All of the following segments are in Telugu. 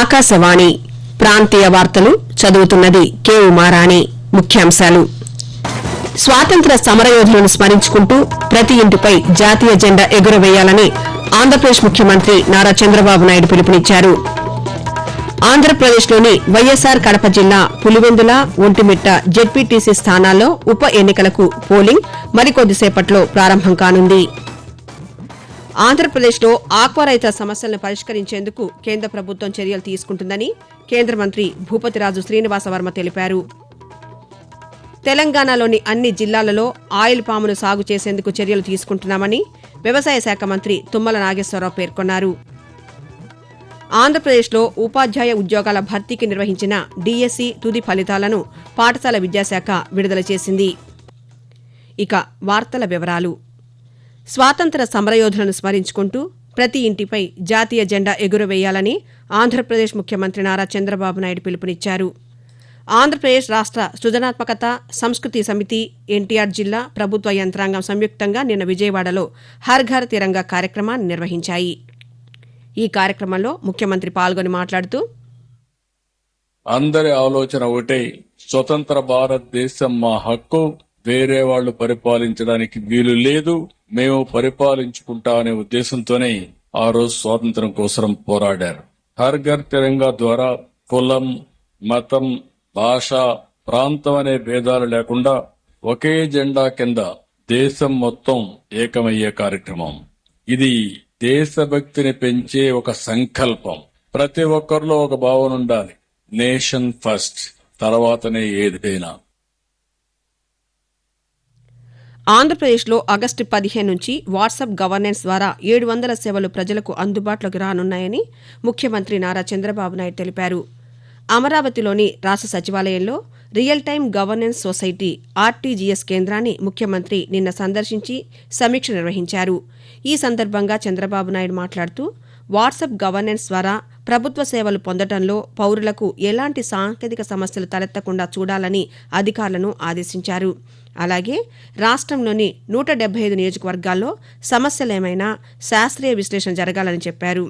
ఆకాశవాణి ప్రాంతీయ వార్తలు చదువుతున్నది కె ఉమారాణి. ముఖ్యాంశాలు. స్వాతంత్ర సమరయోధులను స్మరించుకుంటూ ప్రతి ఇంటిపై జాతీయ జెండా ఎగురవేయాలని ఆంధ్రప్రదేశ్ ముఖ్యమంత్రి నారా చంద్రబాబు నాయుడు పిలుపునిచ్చారు. ఆంధ్రప్రదేశ్లోని వైఎస్సార్ కడప జిల్లా పులివెందుల ఒంటిమిట్ట జెడ్పీటీసీ స్థానాల్లో ఉప ఎన్నికలకు పోలింగ్ మరికొద్దిసేపట్లో ప్రారంభం కానుంది. ఆంధ్రప్రదేశ్లో ఆక్వా రైతుల సమస్యలను పరిష్కరించేందుకు కేంద్ర ప్రభుత్వం చర్యలు తీసుకుంటుందని కేంద్ర మంత్రి భూపతిరాజు శ్రీనివాసవర్మ తెలిపారు. తెలంగాణలోని అన్ని జిల్లాలలో ఆయిల్ పామును సాగు చేసేందుకు చర్యలు తీసుకుంటున్నామని వ్యవసాయ శాఖ మంత్రి తుమ్మల నాగేశ్వరరావు పేర్కొన్నారు. ఆంధ్రప్రదేశ్లో ఉపాధ్యాయ ఉద్యోగాల భర్తీకి నిర్వహించిన డీఎస్సీ తుది ఫలితాలను పాఠశాల విద్యాశాఖ విడుదల చేసింది. ఇక వార్తల వివరాలు. స్వాతంత్ర సమరయోధులను స్మరించుకుంటూ ప్రతి ఇంటిపై జాతీయ జెండా ఎగురవేయాలని ఆంధ్రప్రదేశ్ ముఖ్యమంత్రి నారా చంద్రబాబు నాయుడు పిలుపునిచ్చారు. ఆంధ్రప్రదేశ్ రాష్ట్ర సృజనాత్మకత సంస్కృతి సమితి ఎన్టీఆర్ జిల్లా ప్రభుత్వ యంత్రాంగం సంయుక్తంగా నిన్న విజయవాడలో హర్ ఘర్ తిరంగా కార్యక్రమాన్ని నిర్వహించాయి. ఈ కార్యక్రమంలో ముఖ్యమంత్రి పాల్గొని మాట్లాడుతూ అందరి ఆలోచన ఒకటే స్వతంత్ర భారతదేశం మా హక్కు వేరే వాళ్ళు పరిపాలించడానికి వీలు లేదు. మేము పరిపాలించుకుంటా అనే ఉద్దేశంతోనే ఆ రోజు స్వాతంత్రం కోసం పోరాడారు. హర్ ఘర్ తిరంగా ద్వారా కులం మతం భాష ప్రాంతం అనే భేదాలు లేకుండా ఒకే జెండా కింద దేశం మొత్తం ఏకమయ్యే కార్యక్రమం. ఇది దేశభక్తిని పెంచే ఒక సంకల్పం. ప్రతి ఒక్కరిలో ఒక భావన ఉండాలి. Nation first. తర్వాతనే ఏదైనా. ఆంధ్రప్రదేశ్లో ఆగస్టు పదిహేను నుంచి వాట్సాప్ గవర్నెన్స్ ద్వారా ఏడు వందల సేవలు ప్రజలకు అందుబాటులోకి రానున్నాయని ముఖ్యమంత్రి నారా చంద్రబాబు నాయుడు తెలిపారు. అమరావతిలోని రాష్ట్ర సచివాలయంలో real time governance society RTGS కేంద్రాన్ని ముఖ్యమంత్రి నిన్న సందర్శించి సమీక్ష నిర్వహించారు. ఈ సందర్భంగా చంద్రబాబు నాయుడు మాట్లాడుతూ వాట్సాప్ గవర్నెన్స్ ద్వారా ప్రభుత్వ సేవలు పొందడంలో పౌరులకు ఎలాంటి సాంకేతిక సమస్యలు తలెత్తకుండా చూడాలని అధికారులను ఆదేశించారు. అలాగే రాష్ట్రంలోని నూట డెబ్బై ఐదు నియోజకవర్గాల్లో సమస్యలేమైనా శాస్త్రీయ విశ్లేషణ జరగాలని చెప్పారు.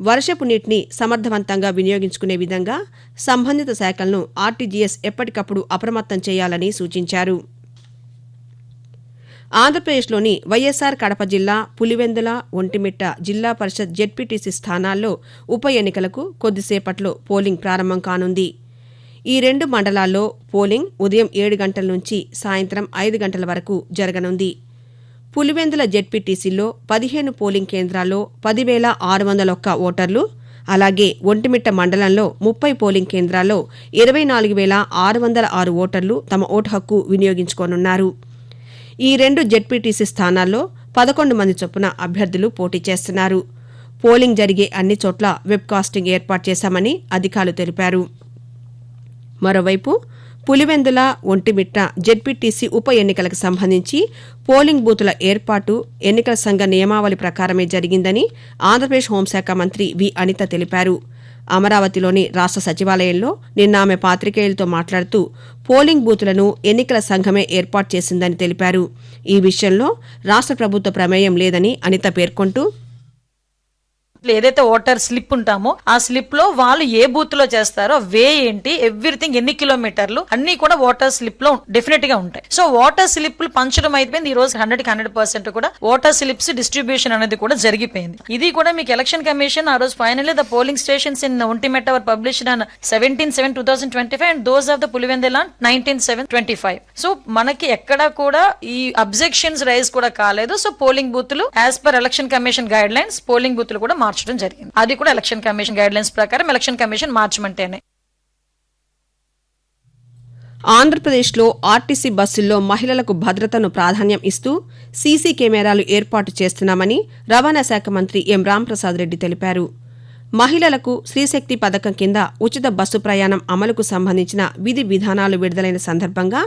వర్షపు నీటిని సమర్థవంతంగా వినియోగించుకునే విధంగా సంబంధిత శాఖలను ఆర్టీజీఎస్ ఎప్పటికప్పుడు అప్రమత్తం చేయాలని సూచించారు. ఆంధ్రప్రదేశ్లోని వైఎస్సార్ కడప జిల్లా పులివెందుల ఒంటిమిట్ట జిల్లా పరిషత్ జెడ్పీటీసీ స్థానాల్లో ఉప ఎన్నికలకు కొద్దిసేపట్లో పోలింగ్ ప్రారంభం కానుంది. ఈ రెండు మండలాల్లో పోలింగ్ ఉదయం ఏడు గంటల నుంచి సాయంత్రం ఐదు గంటల వరకు జరగనుంది. పులివెందుల జెడ్పీటీసీలో పదిహేను పోలింగ్ కేంద్రాల్లో పదివేల ఆరు వందల ఒక్క ఓటర్లు అలాగే ఒంటిమిట్ట మండలంలో ముప్పై పోలింగ్ కేంద్రాల్లో ఇరవై నాలుగు వేల ఆరు వందల ఆరు ఓటర్లు తమ ఓటు హక్కు వినియోగించుకోనున్నారు. ఈ రెండు జెడ్పీటీసీ స్థానాల్లో పదకొండు మంది చొప్పున అభ్యర్థులు పోటీ చేస్తున్నారు. పోలింగ్ జరిగే అన్ని చోట్ల వెబ్కాస్టింగ్ ఏర్పాటు చేశామని అధికారులు తెలిపారు. మరోవైపు పులివెందుల ఒంటిమిట్ట జెడ్పీటీసీ ఉప ఎన్నికలకు సంబంధించి పోలింగ్ బూతుల ఏర్పాటు ఎన్నికల సంఘ నియమావళి ప్రకారమే జరిగిందని ఆంధ్రప్రదేశ్ హోంశాఖ మంత్రి వి అనిత తెలిపారు. అమరావతిలోని రాష్ట్ర సచివాలయంలో నిన్న ఆమె పాత్రికేయులతో మాట్లాడుతూ పోలింగ్ బూతులను ఎన్నికల సంఘమే ఏర్పాటు చేసిందని తెలిపారు. ఈ విషయంలో రాష్ట్ర ప్రభుత్వ ప్రమేయం లేదని అనిత పేర్కొంటూ ఏదైతే ఓటర్ స్లిప్ ఉంటామో ఆ స్లిప్లో వాళ్ళు ఏ బూత్లో చేస్తారో వే ఏంటి ఎవ్రీథింగ్ ఎన్ని కిలోమీటర్లు అన్ని కూడా ఓటర్ స్లిప్లో డెఫినెట్గా ఉంటాయి. సో ఓటర్ స్లిప్ పంచడం అయిపోయింది. ఈ రోజు హండ్రెడ్ హండ్రెడ్ పర్సెంట్ కూడా ఓటర్ స్లిప్స్ డిస్ట్రిబ్యూషన్ అనేది కూడా జరిగిపోయింది. ఇది కూడా మీకు ఎలక్షన్ కమిషన్ ఆ రోజు finally the polling stations in Vontimitta our published on seventeen seven two thousand twenty five and those of the Pulivendula nineteen seven twenty five so మనకి ఎక్కడా కూడా ఈ అబ్జెక్షన్స్ రైజ్ కూడా కాలేదు. So polling బూత్లు as per election commission guidelines polling బూత్లు కూడా మార్చడం జరిగింది. అది కూడా ఎలక్షన్ కమిషన్ గైడ్ లైన్స్ ప్రకారం ఎలక్షన్ కమిషన్ మార్చమంటేనే. ఆంధ్రప్రదేశ్లో ఆర్టీసీ బస్సుల్లో మహిళలకు భద్రతను ప్రాధాన్యం ఇస్తూ సీసీ కెమెరాలు ఏర్పాటు చేస్తున్నామని రవాణా శాఖ మంత్రి ఎం రాంప్రసాద్ రెడ్డి తెలిపారు. మహిళలకు శ్రీశక్తి పథకం కింద ఉచిత బస్సు ప్రయాణం అమలుకు సంబంధించిన విధి విధానాలు విడుదలైన సందర్భంగా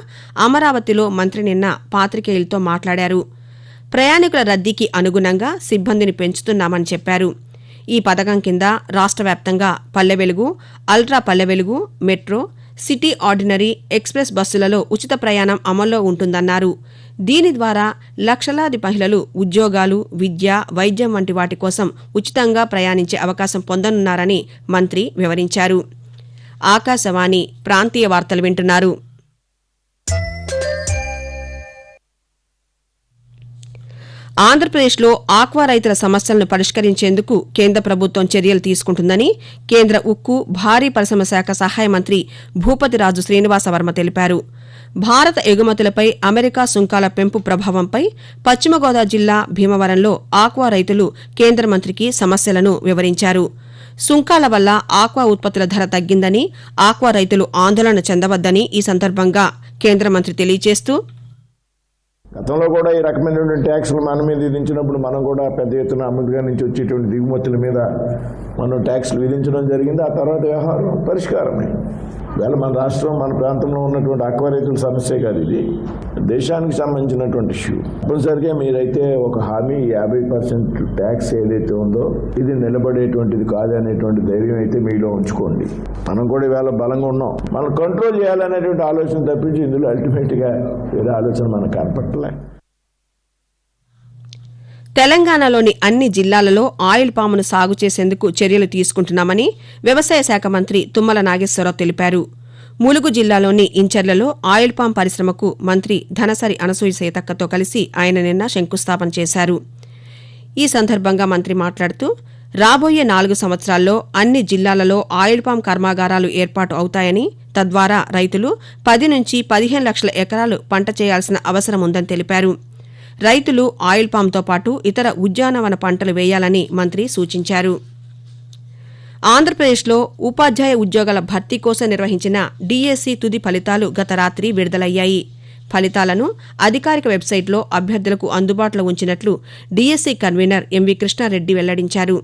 అమరావతిలో మంత్రి నిన్న పాత్రికేయులతో మాట్లాడారు. ప్రయాణికుల రద్దీకి అనుగుణంగా సిబ్బందిని పెంచుతున్నామని చెప్పారు. ఈ పథకం కింద రాష్ట్ర వ్యాప్తంగా Palle Velugu ultra Palle Velugu metro city ordinary express బస్సులలో ఉచిత ప్రయాణం అమల్లో ఉంటుందన్నారు. దీని ద్వారా లక్షలాది మహిళలు ఉద్యోగాలు విద్య వైద్యం వంటి వాటి కోసం ఉచితంగా ప్రయాణించే అవకాశం పొందనున్నారని మంత్రి వివరించారు. ఆకాశవాణి ప్రాంతీయ వార్తలు వింటున్నారు. ఆంధ్రప్రదేశ్లో ఆక్వా రైతుల సమస్యలను పరిష్కరించేందుకు కేంద్ర ప్రభుత్వం చర్యలు తీసుకుంటుందని కేంద్ర ఉక్కు భారీ పరిశ్రమ శాఖ సహాయ మంత్రి భూపతిరాజు శ్రీనివాసవర్మ తెలిపారు. భారత ఎగుమతులపై అమెరికా సుంకాల పెంపు ప్రభావంపై పశ్చిమ గోదావరి జిల్లా భీమవరంలో ఆక్వా రైతులు కేంద్ర మంత్రికి సమస్యలను వివరించారు. సుంకాల వల్ల ఆక్వా ఉత్పత్తుల ధర తగ్గిందని ఆక్వా రైతులు ఆందోళన చెందవద్దని ఈ సందర్భంగా కేంద్ర మంత్రి తెలియజేస్తూ గతంలో కూడా ఈ రకమైనటువంటి ట్యాక్స్లు మన మీద విధించినప్పుడు మనం కూడా పెద్ద ఎత్తున అమెరికా నుంచి వచ్చేటువంటి దిగుమతుల మీద మనం ట్యాక్స్లు విధించడం జరిగింది. ఆ తర్వాత వ్యవహారం పరిష్కారమే వేళ మన రాష్ట్రం మన ప్రాంతంలో ఉన్నటువంటి అక్వ రైతుల సమస్య కాదు ఇది. దేశానికి సంబంధించినటువంటి ఇష్యూ తప్పనిసరిగా మీరైతే ఒక హామీ యాభై పర్సెంట్ ట్యాక్స్ ఏదైతే ఉందో ఇది నిలబడేటువంటిది కాదనేటువంటి ధైర్యం అయితే మీలో ఉంచుకోండి. మనం కూడా ఇవాళ బలంగా ఉన్నాం. మనం కంట్రోల్ చేయాలనేటువంటి ఆలోచన తప్పించి ఇందులో అల్టిమేట్గా వేరే ఆలోచన మనకు కనపట్టలే తెలంగాణలోని అన్ని జిల్లాలలో ఆయిల్ పామును సాగు చేసేందుకు చర్యలు తీసుకుంటున్నామని వ్యవసాయ శాఖ మంత్రి తుమ్మల నాగేశ్వరరావు తెలిపారు. ములుగు జిల్లాలోని ఇంచర్లలో ఆయిల్ పామ్ పరిశ్రమకు మంత్రి ధనసరి అనసూయ సీతక్కతో కలిసి ఆయన నిన్న శంకుస్థాపన చేశారు. ఈ సందర్భంగా మంత్రి మాట్లాడుతూ రాబోయే నాలుగు సంవత్సరాల్లో అన్ని జిల్లాలలో ఆయిల్ పామ్ కర్మాగారాలు ఏర్పాటు అవుతాయని తద్వారా రైతులు పది నుంచి పదిహేను లక్షల ఎకరాలు పంట చేయాల్సిన అవసరం ఉందని తెలిపారు. రైతులు ఆయిల్ పామ్తో పాటు ఇతర ఉద్యానవన పంటలు వేయాలని మంత్రి సూచించారు. ఆంధ్రప్రదేశ్లో ఉపాధ్యాయ ఉద్యోగాల భర్తీ కోసం నిర్వహించిన డీఎస్సీ తుది ఫలితాలు గత రాత్రి విడుదలయ్యాయి. ఫలితాలను అధికారిక వెబ్సైట్లో అభ్యర్థులకు అందుబాటులో ఉంచినట్లు డీఎస్సీ కన్వీనర్ ఎంవి కృష్ణారెడ్డి వెల్లడించారు.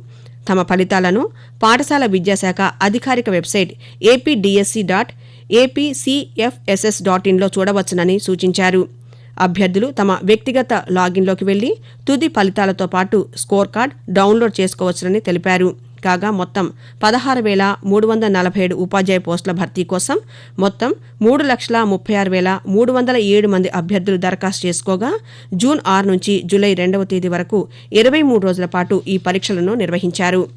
తమ ఫలితాలను పాఠశాల విద్యాశాఖ అధికారిక website APDSC dot APCFSS dot ఇన్లో చూడవచ్చునని సూచించారు. అభ్యర్థులు తమ వ్యక్తిగత లాగిన్లోకి వెళ్ళి తుది ఫలితాలతో పాటు స్కోర్ కార్డ్ డౌన్లోడ్ చేసుకోవచ్చునని తెలిపారు. కాగా మొత్తం పదహారు వేల మూడు వందల నలభై ఏడు ఉపాధ్యాయ పోస్టుల భర్తీ కోసం మొత్తం మూడు లక్షల ముప్పై ఆరు వేల మూడు వందల ఏడు మంది అభ్యర్థులు దరఖాస్తు చేసుకోగా జూన్ ఆరు నుంచి జూలై రెండవ తేదీ వరకు ఇరవై మూడు రోజుల పాటు ఈ పరీక్షలను నిర్వహించారు.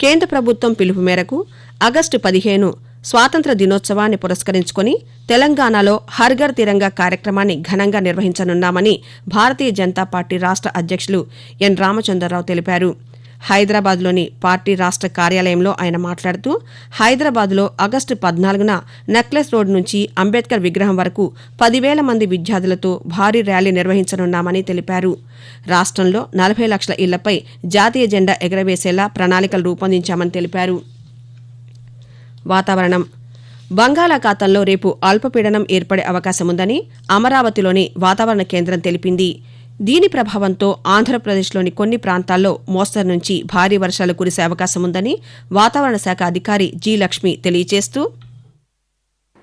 కేంద్ర ప్రభుత్వం పిలుపు మేరకు ఆగస్టు పదిహేను స్వాతంత్ర దినోత్సవాన్ని పురస్కరించుకొని తెలంగాణలో హర్ఘర్ తిరంగా కార్యక్రమాన్ని ఘనంగా నిర్వహించనున్నామని భారతీయ జనతా పార్టీ రాష్ట్ర అధ్యక్షులు ఎన్ రామచంద్రరావు తెలిపారు. హైదరాబాద్లోని పార్టీ రాష్ట్ర కార్యాలయంలో ఆయన మాట్లాడుతూ హైదరాబాద్లో ఆగస్టు పద్నాలుగున నెక్లెస్ రోడ్ నుంచి అంబేద్కర్ విగ్రహం వరకు పదివేల మంది విద్యార్థులతో భారీ ర్యాలీ నిర్వహించనున్నామని తెలిపారు. రాష్ట్రంలో నలభై లక్షల ఇళ్ళపై జాతీయ జెండా ఎగరవేసేలా ప్రణాళికలు రూపొందించామని తెలిపారు. వాతావరణం. బంగాళాఖాతంలో రేపు అల్పపీడనం ఏర్పడే అవకాశముందని అమరావతిలోని వాతావరణ కేంద్రం తెలిపింది. దీని ప్రభావంతో ఆంధ్రప్రదేశ్లోని కొన్ని ప్రాంతాల్లో మోస్తరు నుంచి భారీ వర్షాలు కురిసే అవకాశముందని వాతావరణ శాఖ అధికారి జి లక్ష్మి తెలియజేస్తూ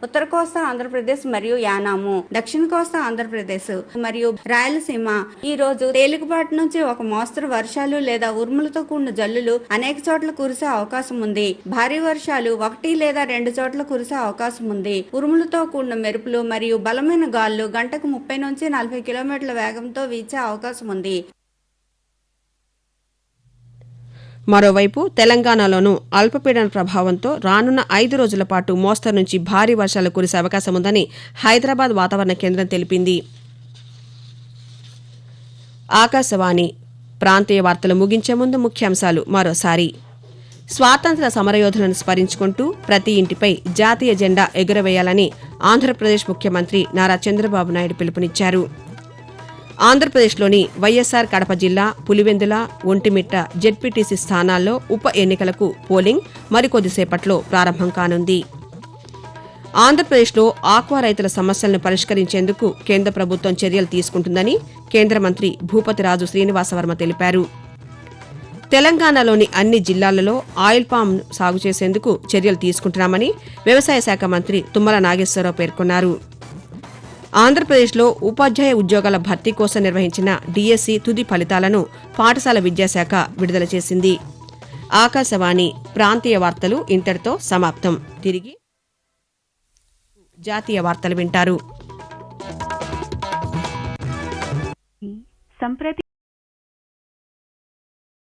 ఉత్తర కోస్తా ఆంధ్రప్రదేశ్ మరియు యానాము దక్షిణ కోస్తా ఆంధ్రప్రదేశ్ మరియు రాయలసీమ. ఈ రోజు తేలికపాటి నుంచి ఒక మోస్తరు వర్షాలు లేదా ఉరుములతో కూడిన జల్లులు అనేక చోట్ల కురిసే అవకాశం ఉంది. భారీ వర్షాలు ఒకటి లేదా రెండు చోట్ల కురిసే అవకాశం ఉంది. ఉరుములతో కూడిన మెరుపులు మరియు బలమైన గాలులు గంటకు ముప్పై నుంచి నలభై కిలోమీటర్ల వేగంతో వీచే అవకాశం ఉంది. మరోవైపు తెలంగాణలోనూ అల్పపీడన ప్రభావంతో రానున్న ఐదు రోజుల పాటు మోస్తరు నుంచి భారీ వర్షాలు కురిసే అవకాశం ఉందని హైదరాబాద్ వాతావరణ కేంద్రం తెలిపింది. ఆకాశవాణి ప్రాంతీయ వార్తలు ముగించే ముందు ముఖ్యాంశాలు మరోసారి. స్వాతంత్ర సమరయోధులను స్మరించుకుంటూ ప్రతి ఇంటిపై జాతీయ జెండా ఎగురవేయాలని ఆంధ్రప్రదేశ్ ముఖ్యమంత్రి నారా చంద్రబాబు నాయుడు పిలుపునిచ్చారు. ఆంధ్రప్రదేశ్లోని వైఎస్సార్ కడప జిల్లా పులివెందుల ఒంటిమిట్ట జెడ్పీటీసీ స్థానాల్లో ఉప ఎన్నికలకు పోలింగ్ మరికొద్దిసేపట్లో ప్రారంభం కానుంది. ఆంధ్రప్రదేశ్లో ఆక్వా రైతుల సమస్యలను పరిష్కరించేందుకు కేంద్ర ప్రభుత్వం చర్యలు తీసుకుంటుందని కేంద్ర మంత్రి భూపతిరాజు శ్రీనివాసవర్మ తెలిపారు. తెలంగాణలోని అన్ని జిల్లాలలో ఆయిల్ పామ్ సాగు చేసేందుకు చర్యలు తీసుకుంటున్నామని వ్యవసాయ శాఖ మంత్రి తుమ్మల నాగేశ్వరరావు పేర్కొన్నారు. ఆంధ్రప్రదేశ్లో ఉపాధ్యాయ ఉద్యోగాల భర్తీ కోసం నిర్వహించిన డిఎస్సి తుది ఫలితాలను పాఠశాల విద్యాశాఖ విడుదల చేసింది. ఆకాశవాణి ప్రాంతీయ వార్తలు ఇంతటితో సమాప్తం. తిరిగి జాతీయ వార్తలు వింటారు.